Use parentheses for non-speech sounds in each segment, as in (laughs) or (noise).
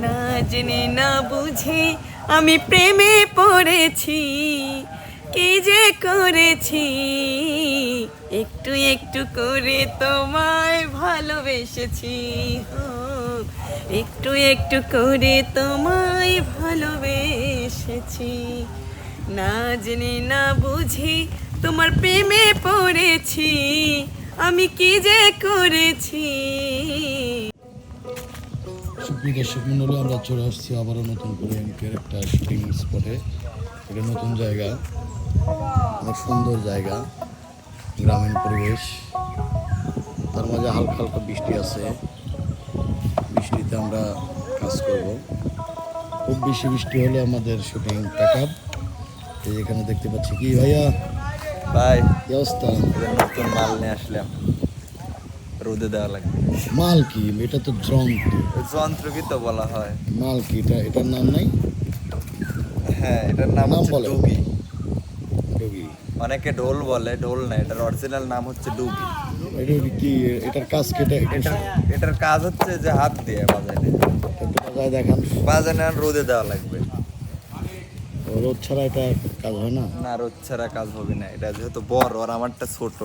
না জেনে না বুঝে আমি প্রেমে পড়েছি। কি যে করেছি? একটু একটু করে তোমায় ভালোবেসেছি। একটু একটু করে তোমায় ভালোবেসেছি। না জেনে না বুঝি তোমার প্রেমে পড়েছি। আমি কি যে করেছি? সুপ্রিয় দর্শক মন্ডলী আমরা চলে আসছি আবারও নতুন করে এমকের একটা শুটিং স্পটে এটা নতুন জায়গা অনেক সুন্দর জায়গা গ্রামীণ পরিবেশ। তার মাঝে হালকা হালকা বৃষ্টি আছে। বৃষ্টিতে আমরা কাজ করব। খুব বেশি বৃষ্টি হলে আমাদের শুটিং প্যাক আপ এই এখানে দেখতে পাচ্ছি কি ভাইয়া? ভাই কি অবস্থা? নতুন মাল নিয়ে আসলাম। রোদে দেওয়া লাগবে মাল কি এটা তো যন্ত্র। ওই যন্ত্র কি তো বলা হয়। মাল কি এটা এটার নাম নাই? হ্যাঁ এটার নাম নাম হচ্ছে বলে। ডুগি। রোগী অনেকে ঢোল বলে ঢোল না এটার অরিজিনাল নাম হচ্ছে ডুগি। এটা কি এটার কাজ কেটে এটার এটার কাজ হচ্ছে যে হাত দিয়ে বাজাইলে বাজায় দেখান। বাজানে আর রোদে দেওয়া লাগবে। রোদ ছাড়া এটা কাজ হয় না? না রোদ ছাড়া কাজ হবে না। এটা যেহেতু বড় আর আমারটা ছোট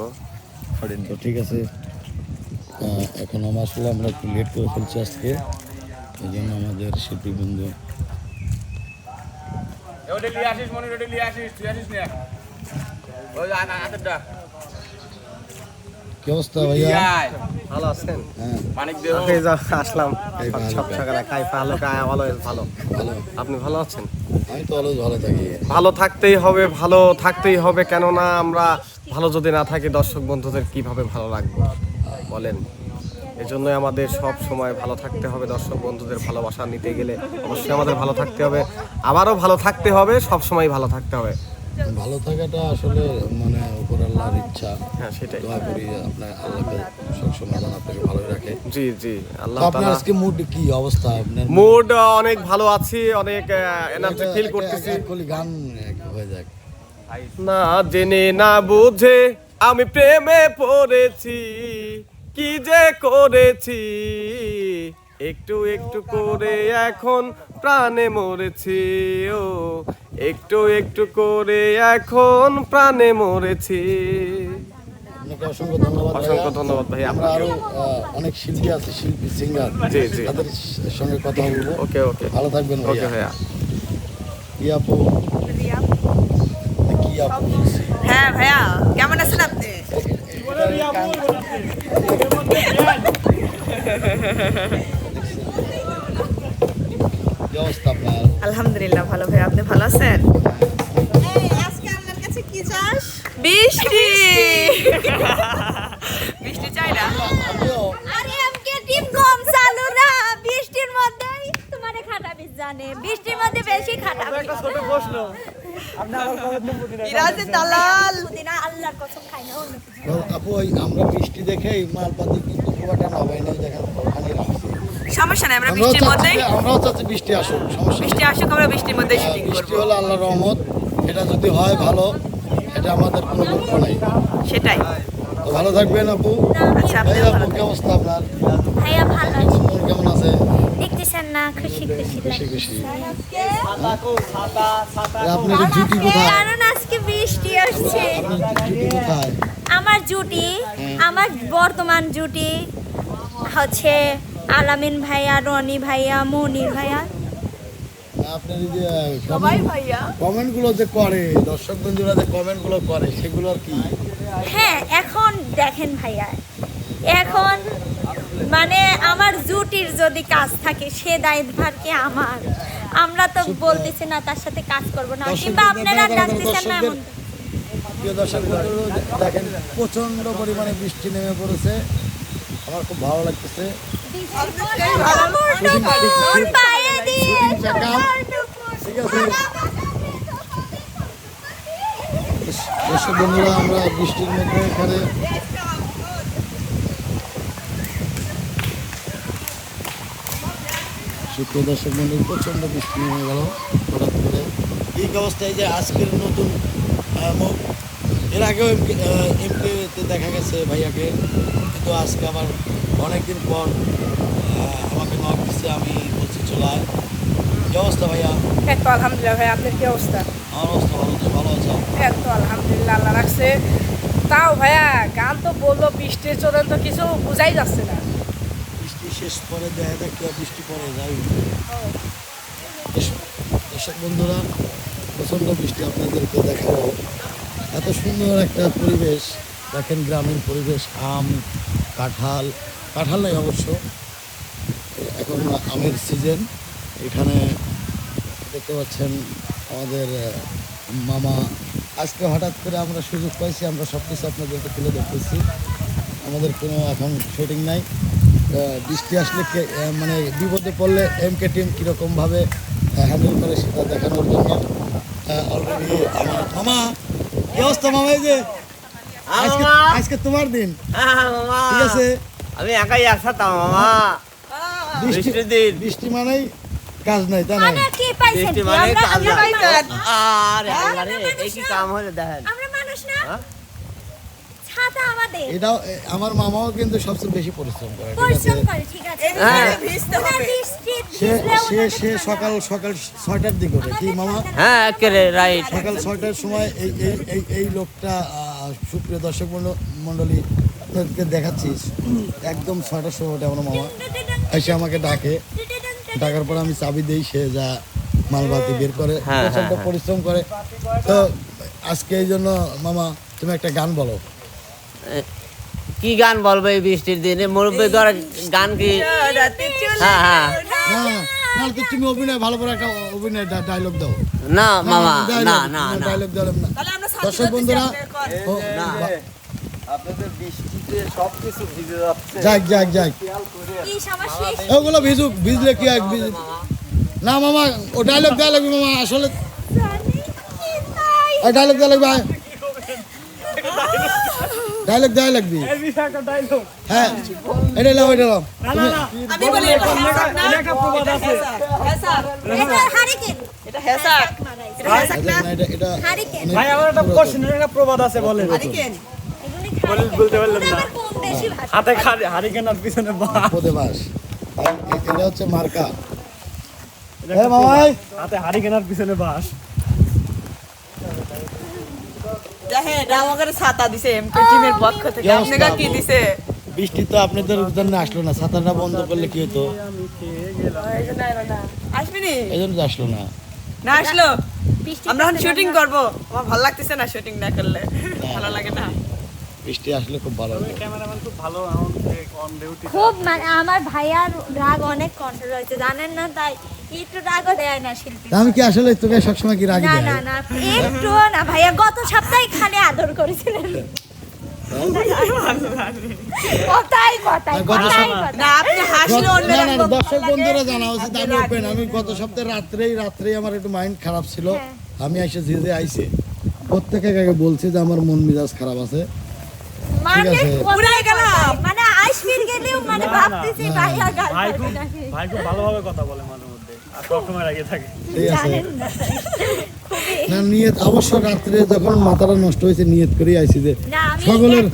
তো ঠিক আছে। এখন আমার আসলে আমরা একটু লেট করে ফেলছি আজকে। এই জন্য আমাদের শিল্পী বন্ধু কি অবস্থা ভাইয়া? ভালো আছেন? হ্যাঁ। আসলাম। ভালো সব কাজ। সকালে খাই ভালো খাই ভালো ভালো। ভালো। আপনি ভালো আছেন? আমি তো অলওয়েজ ভালো থাকি। ভালো থাকতেই হবে ভালো থাকতেই হবে কেননা আমরা ভালো যদি না থাকি দর্শক বন্ধুদের কীভাবে ভালো লাগবে? বলেন। এজন্য আমাদের সব সময় ভালো থাকতে হবে দর্শক বন্ধুদের ভালোবাসা নিতে গেলে অবশ্যই আমাদের ভালো থাকতে হবে। আবারও ভালো থাকতে হবে সব সময় ভালো থাকতে হবে। ভালো থাকাটা আসলে মানে উপর আল্লাহর ইচ্ছা। হ্যাঁ সেটাই। দোয়া করি আপনার আল্লাহকে সবসময় যেন আপনাকে ভালোই রাখে। জি জি আল্লাহ আপনার আজকে মুড কি অবস্থা? আপনার মুড অনেক ভালো আছি অনেক এনার্জি ফিল করতেছি। কলি গান হয়ে যাক। না জেনে না বুঝে আমি প্রেমে পড়েছি। কি যে করেছি? একটু একটু করে এখন প্রাণে মরেছি ও। একটু একটু করে এখন প্রাণে মরেছি। আপনাকে অসংখ্য ধন্যবাদ অসংখ্য ভাইয়া। ধন্যবাদ ভাই আমরা আরও অনেক শিল্পী আছে শিল্পী সিঙ্গার জি, জি। তাদের সঙ্গে কথা বলব। ওকে ওকে। ভালো থাকবেন ওকে ভাইয়া। ভাইয়া কি আপু? কি আপু? হ্যাঁ ভাইয়া কেমন আছেন আপনি কি অবস্থা আপনার আলহামদুলিল্লাহ ভালো ভাই। আপনি ভালো আছেন? বৃষ্টি বৃষ্টি (laughs) চাই না? আরে আমকে কম চালু না। বৃষ্টির মধ্যেই তোমারে খাটাবি জানে। বৃষ্টির মধ্যে বেশি খাটাবি। ছোট প্রশ্ন। ইরাজে দালাল। পুদিনা আল্লাহর কসম খাই না অন্য কিছু। তো আপু আমরা বৃষ্টি দেখেই মালপাতি কিন্তু খুব একটা নবাই না দেখেন ওখানে রাখছি সমস্যা নাই আমরা বৃষ্টির মধ্যেই আমরাও চাচ্ছি বৃষ্টি আসুক সমস্যা বৃষ্টি আসুক আমরা বৃষ্টির মধ্যেই হ্যাঁ, শুটিং বৃষ্টি হলো আল্লাহর রহমত এটা যদি হয় ভালো এটা আমাদের কোনো দুঃখ নাই। সেটাই। তো ভালো থাকবেন আপু। আচ্ছা আপনি অবস্থা আপনার? ভাইয়া ভালো আছে। কেমন আছে? দেখতেছেন না খুশি খুশি খুশি খুশি। আপনার জুটি কোথায় কারণ আজকে বৃষ্টি আসছে। আপনার জুটি কোথায়? আমার জুটি আমার বর্তমান জুটি হচ্ছে আলামিন ভাইয়া রনি ভাইয়া মনির ভাইয়া। আপনার যে সবাই ভাইয়া। কমেন্ট যে করে দর্শক বন্ধুরা যে কমেন্ট করে সেগুলো আর কি? হ্যাঁ এখন দেখেন ভাইয়া। এখন মানে আমার জুটির যদি কাজ থাকে সে দায়িত্বভার কি আমার। আমরা তো বলতেছি না তার সাথে কাজ করব না। কিংবা আপনারা ডাকতেছেন না এমন। প্রিয় দর্শক দেখেন প্রচণ্ড পরিমাণে বৃষ্টি নেমে পড়েছে। আমার খুব ভালো লাগতেছে। ঠিক আছে বন্ধুরা আমরা বৃষ্টির মধ্যে এখানে সুপ্রিয় দর্শক বন্ধু প্রচণ্ড বৃষ্টি নেমে গেল। হঠাৎ করে এই অবস্থায় যে আজকের নতুন এর আগেও এমকে এমকেতে দেখা গেছে ভাইয়াকে। কিন্তু আজকে আবার অনেকদিন পর আমাকে নক দিচ্ছে আমি বলছি চলে আয়। এই তো আলহামদুলিল্লাহ ভাই আপনার কি অবস্থা? আমার অবস্থা ভালো তো ভালো আছে? এই তো আলহামদুলিল্লাহ আল্লাহ রাখছে। তাও ভাইয়া গান তো বলল বৃষ্টির জন্য তো কিছু বোঝাই যাচ্ছে না। শেষ পরে দেখা যাক কি বৃষ্টি পরে যাই দর্শক বন্ধুরা প্রচণ্ড বৃষ্টি আপনাদেরকে দেখাবো। এত সুন্দর একটা পরিবেশ দেখেন গ্রামীণ পরিবেশ আম কাঁঠাল কাঁঠাল নাই অবশ্য। এখন আমের সিজন এখানে দেখতে পাচ্ছেন আমাদের মামা। আজকে হঠাৎ করে আমরা সুযোগ পাইছি আমরা সব কিছু আপনাদেরকে তুলে ধরতেছি। আমাদের কোনো এখন শুটিং নাই। বৃষ্টি আসলে মানে বিপদে পড়লে এম কে টিম কীরকমভাবে হ্যান্ডেল করে সেটা দেখানোর জন্য অলরেডি আমার মামা কি অবস্থা মামা এই যে? আজকে আজকে তোমার দিন। ঠিক আছে? আমি একাই একসাথে মামা। বৃষ্টি বৃষ্টির দিন। বৃষ্টি মানেই কাজ নাই তাই না? কি পাইছেন? কি? মানে আমরা আমরা মানুষ। আরে আল্লাহ রে এই কি কাম হলো দেখেন। আমরা মানুষ না। হ্যাঁ? এটাও আমার মামাও কিন্তু সবচেয়ে বেশি পরিশ্রম করে ঠিক আছে? পরিশ্রম করে ঠিক আছে। হ্যাঁ। সে সে সে সকাল সকাল ছয়টার দিকে ওঠে। কি মামা? হ্যাঁ একেবারে রাইট সকাল ছয়টার সময় এই এই এই এই লোকটা সুপ্রিয় দর্শক মণ্ডলী দেখাচ্ছি। একদম ছয়টার সময় ওঠে আমার মামা। এসে আমাকে ডাকে। ডাকার পর আমি চাবি দিই সে যা মালবাতি বের করে হ্যাঁ, প্রচণ্ড হ্যাঁ, পরিশ্রম করে। তো আজকে এই জন্য মামা তুমি একটা গান বলো। কি গান বলব এই বৃষ্টির দিনে? মুরব্বী ধর গান কি হ্যাঁ হ্যাঁ। তুমি অভিনয় ভালো করে একটা অভিনয় ডায়লগ দাও। না মামা না না না ডায়লগ দাও না। তাহলে আমরা দর্শক বন্ধুরা না। আপনাদের বৃষ্টিতে সব ভিজে যাচ্ছে। যাক যাক যাক। ওগুলো ভিজুক ভিজলে কি না মামা। ও ডায়লগ দেওয়া লাগবে মামা আসলে ডায়লগ দেওয়া লাগবে ডায়লগ দেওয়া লাগবে হ্যাঁ। এটা লাও এটা লাও আমি বলি এটা হ্যাসাক না? হ্যাসাক এটা হারিকেন। এটা হ্যাসাক এটা হ্যাসাক না? এটা এটা হারিকেন। ভাই আমার একটা প্রশ্ন হারিকেন। এগুলি বলতে পারলাম না। কোন দেশি ভাষা? হাতে খালি হারিকেনার পিছনে পদে বাস এটা হচ্ছে মার্কা। হ্যাঁ মামাই। হাতে হারিকেনার পিছনে বাস। দেখেন আমাদের ছাতা দিছে এমকে টিমের পক্ষ থেকে। আপনাকে কি দিছে? বৃষ্টি তো আপনাদের জন্য আসলো না ছাতাটা বন্ধ করলে কি হতো? এই জন্য এই আসলো না। না আসলো? আমরা এখন শুটিং করব। আমার ভালো লাগতেছে না শুটিং না করলে। ভালো লাগে না। বৃষ্টি আসলে খুব ভালো হতো ক্যামেরাম্যান খুব ভালো অন ডিউটি খুব মানে আমার ভাইয়ার রাগ অনেক কন্ট্রোল হয়েছে জানেন না? তাই একটু রাগও দেয় না শিল্পী আমি কি আসলে তোকে সবসময় কি রাগি না না না একটু না ভাইয়া গত সপ্তাহে খানে আদর করেছিলেন। দর্শক বন্ধুরা জানা উচিত আমি ওপেন আমি গত সপ্তাহে রাত্রেই রাত্রেই আমার একটু মাইন্ড খারাপ ছিল। হ্যাঁ। আমি এসে প্রত্যেকে আগে বলছে যে আমার মন মেজাজ খারাপ আছে? মানে। মানে আইসপির গেলেও মানে ভাবতেছি ভাই খুব ভালোভাবে কথা বলে আর সবসময় আগে থাকে। ঠিক আছে। না। না নিয়ত অবশ্য রাত্রে যখন মাথাটা নষ্ট হয়েছে নিয়ত করেই আইছি যে সকলের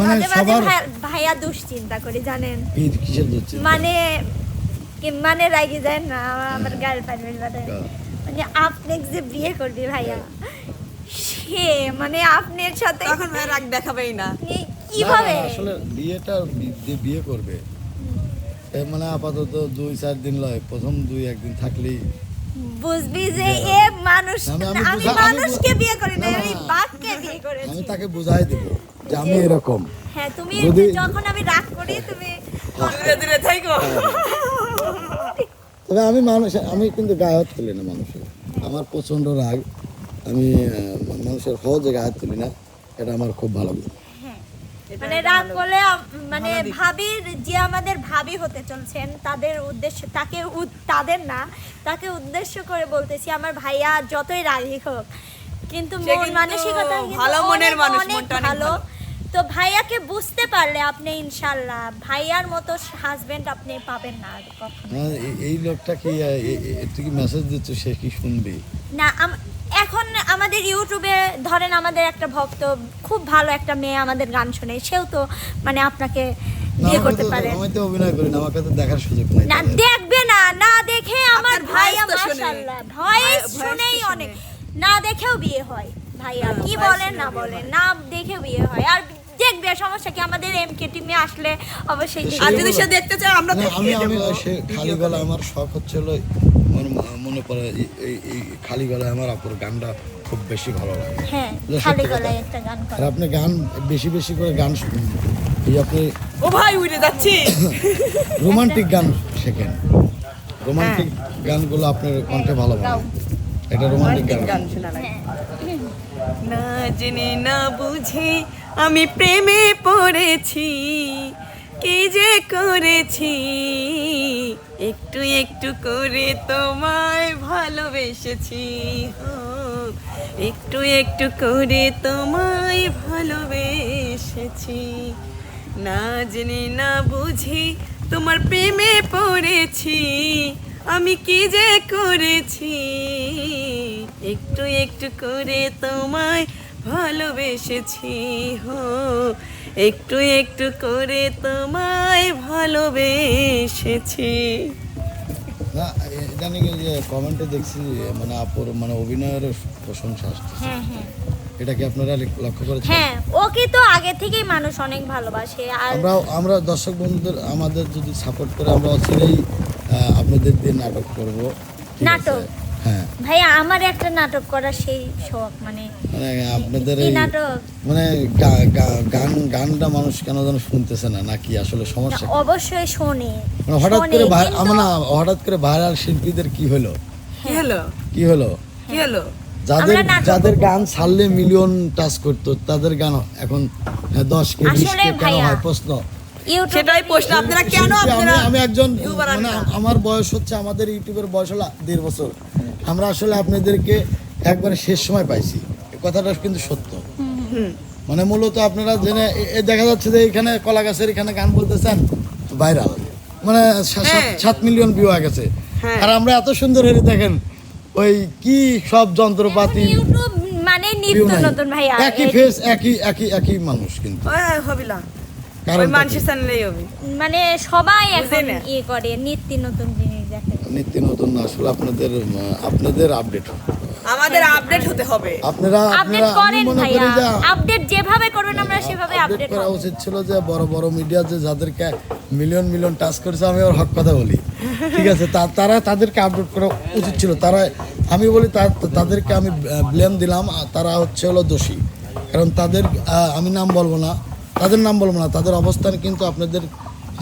মানে সবার ভাইয়া দুশ্চিন্তা করি জানেন? কিসের হচ্ছে মানে মানে রাগি যায় না আমার গার্লফ্রেন্ড মানে মানে আপনি যে বিয়ে করবি ভাইয়া সে মানে আপনার সাথে তখন ভাই রাগ দেখাবেই না। কীভাবে? আসলে বিয়েটা বিয়ে করবে এ মানে আপাতত দুই চার দিন লয় প্রথম দুই একদিন থাকলেই। বুঝবি যে এ মানুষ আমি- মানুষকে বিয়ে করি না আমি বাঘকে বিয়ে করেছি। আমি তাকে বুঝাই দেব যে আমি এরকম। হ্যাঁ তুমি যদি- যখন আমি রাগ করি তুমি দূরে দূরে থাকো তবে আমি মানুষ আমি কিন্তু গায়ে হাত তুলি না মানুষের। আমার প্রচণ্ড রাগ। আমি মানুষের সহজে গায়ে হাত তুলি না। এটা আমার খুব ভালো লাগে। মানে রাগ করলে মানে ভাবির যে আমাদের ভাবি হতে চলছেন তাদের উদ্দেশ্য তাকে তাদের না তাকে উদ্দেশ্য করে বলতেছি আমার ভাইয়া যতই রাগী হোক কিন্তু মন মানসিকতা ভালো মনের মানুষ, মনটা ভালো। তো ভাইয়াকে বুঝতে পারলে আপনি ইনশাল্লাহ ভাইয়ার মতো হাজবেন্ড আপনি পাবেন না আর কখনো। না, এই লোকটা কি আহ, এ- এ- তুই কি মেসেজ দিচ্ছ সে কি শুনবে? না আম- এখন ইউটিউবে ধরেন আমাদের একটা ভক্ত খুব ভালো একটা মেয়ে আমাদের গান শুনে সেও তো মানে আপনাকে বিয়ে করতে পারে। আমি তো অভিনয় করি না আমাকে তো দেখার সুযোগ নাই। না দেখবে না না দেখে আমার আমার। ইনশাআল্লাহ ভয়েস শুনেই অনেক। না দেখেও বিয়ে হয় ভাইয়া কি বলেন না বলেন না দেখেও বিয়ে হয়। আর দেখবে সমস্যা কি আমাদের এমকে টিমে আসলে অবশ্যই আর যদি সে দেখতে চায় আমরা আমি আমি সে খালি গলায় আমার শখ হচ্ছিল মনে পড়ে এই খালি গলায় আমার আপুর গানটা খুব বেশি ভালো লাগে। হ্যাঁ না, খালি গলায় একটা গান আর আপনি গান বেশি বেশি করে গান শুনুন। এই আপনি ও ভাই উড়ে যাচ্ছি। (coughs) রোমান্টিক গান শেখেন। রোমান্টিক গানগুলো আপনার কণ্ঠে ভালো লাগে এটা রোমান্টিক গান। গান শোনা লাগে। না জেনে না বুঝে আমি প্রেমে পড়েছি। কি যে করেছি? একটু একটু করে তোমায় ভালোবেসেছি। ও, একটু একটু করে তোমায় ভালোবেসেছি। না জেনে, না বুঝি তোমার প্রেমে পড়েছি। আমি কি যে করেছি? একটু একটু করে তোমায় ভালোবেসেছি, হো। একটু একটু করে তোমায় ভালোবেসেছি। না ইদানিং যে কমেন্টে দেখছি মানে আপুর মানে অভিনয়ের প্রশংসা আসছে হ্যাঁ হ্যাঁ। এটা কি আপনারা লক্ষ্য করেছেন? হ্যাঁ ওকে তো আগে থেকেই মানুষ অনেক ভালোবাসে আর আমরা আমরা দর্শক বন্ধুদের আমাদের যদি সাপোর্ট করে আমরা অচিরেই আপনাদের দিয়ে নাটক করব। নাটক? হ্যাঁ। ভাইয়া আমার একটা নাটক করার সেই শখ মানে মানে আপনাদের এই নাটক? মানে গা- গা- গান গানটা মানুষ কেন যেন শুনতেছে না নাকি আসলে সমস্যা? অবশ্যই শোনে। হঠাৎ করে ভাই- কিন্তু- আমার না হঠাৎ করে ভাইরাল শিল্পীদের কি হলো? কি হলো কি হলো? কি হলো? যাদের যাদের গান ছাড়লে মিলিয়ন টাচ করতো তাদের গান এখন হ্যাঁ, দশ কে বিশ কে কেন হয় প্রশ্ন? সেটাই প্রশ্ন আপনারা কেন আমি আপনারা আমি একজন মানে? আমার বয়স হচ্ছে আমাদের ইউটিউবের বয়স হলো দেড় বছর। আমরা আসলে আপনাদেরকে একবারে শেষ সময় পাইছি। কথাটা কিন্তু সত্য। মানে মূলত আপনারা জেনে দেখা যাচ্ছে যে এখানে কলা গাছের এখানে গান বলতেছেন ভাইরাল। মানে সাত- হ্যাঁ। মিলিয়ন ভিউ হয়ে গেছে। হ্যাঁ। আর আমরা এত সুন্দর হেরে দেখেন ওই কি সব যন্ত্রপাতি মানে নিত্য নতুন ভাইয়া। একই ফেস একই একই একই মানুষ কিন্তু। হবিলা কারণ মানে সবাই এখন ইয়ে করে নিত্য নতুন জিনিস দেখে। নিত্য নতুন আসলে আপনাদের আপনাদের আপডেট আমাদের আপডেট হতে হবে। আপনারা আপডেট আপনারা আমি করেন মনে ভাইয়া। করি যে আপডেট যেভাবে করবেন আমরা সেভাবে আপডেট করা উচিত ছিল যে বড় বড় মিডিয়া যে যাদেরকে মিলিয়ন মিলিয়ন টাচ করেছে আমি ওর হক কথা বলি। ঠিক আছে তা- তারা তাদেরকে আপডেট করা উচিত ছিল। তারা আমি বলি তা- তাদেরকে আমি ব্লেম দিলাম তারা হচ্ছে হলো দোষী। কারণ তাদের আমি নাম বলব না তাদের নাম বলব না তাদের অবস্থান কিন্তু আপনাদের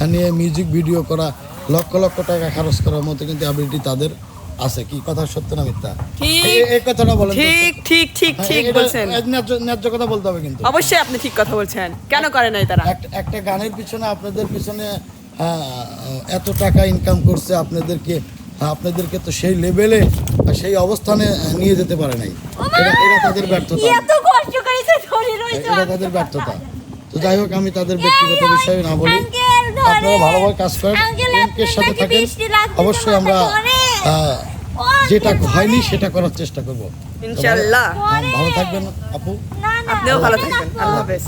নিয়ে মিউজিক ভিডিও করা লক্ষ লক্ষ টাকা খরচ করার মতো কিন্তু অ্যাবিলিটি তাদের আছে। কি কথা সত্য না মিথ্যা? ঠিক। এই- কথাটা বলেন ঠিক ঠিক ঠিক হ্যাঁ, ঠিক বলছেন। ন্যায্য- ন্যায্য কথা বলতে হবে কিন্তু। অবশ্যই আপনি ঠিক কথা বলছেন। কেন করে নাই তারা? একটা- গানের পিছনে আপনাদের পিছনে আহ, এত টাকা ইনকাম করছে আপনাদেরকে আপনাদেরকে তো সেই লেভেলে সেই অবস্থানে নিয়ে যেতে পারে নাই। এটা তাদের ব্যর্থতা। এত কষ্ট করেছে ধরে রয়েছে এটা তাদের ব্যর্থতা। তো যাই হোক আমি তাদের ব্যক্তিগত বিষয়ে না বলি। আপনারা ভালোভাবে কাজ করেন। আঙ্কেল, সাথে থাকেন? অবশ্যই আমরা ও, যেটা হয়নি সেটা করার চেষ্টা করব। ইনশাল্লাহ ভালো থাকবেন আপু। আপনিও ভালো থাকবেন। আল্লাহ হাফেজ।